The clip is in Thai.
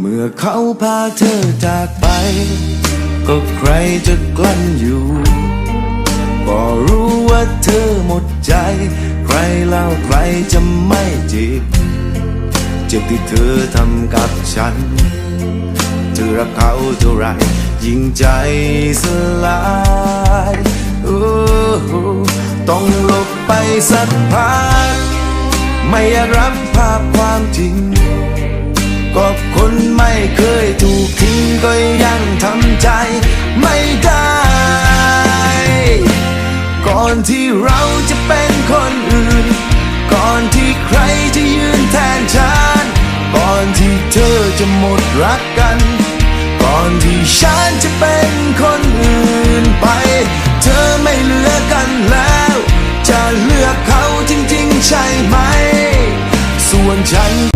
เมื่อเขาพาเธอจากไป ก็ใครจะกลั้นอยู่ ก็รู้ว่าเธอหมดใจ ใครเล่าใครจะไม่จีบเจ็บที่เธอทำกับฉัน เธอรักเขาเท่าไรยิ่งใจสลายโอ้ต้องหลบไปสักพักไม่อยากรับภาพความจริงก็คน เคยถูกทิ้งก็ยังทำใจไม่ได้ ก่อนที่เราจะเป็นคนอื่น ก่อนที่ใครจะยืนแทนฉัน ก่อนที่เธอจะหมดรักกัน ก่อนที่ฉันจะเป็นคนอื่นไป เธอไม่เหลือกันแล้ว จะเลือกเขาจริงๆใช่ไหม ส่วนฉัน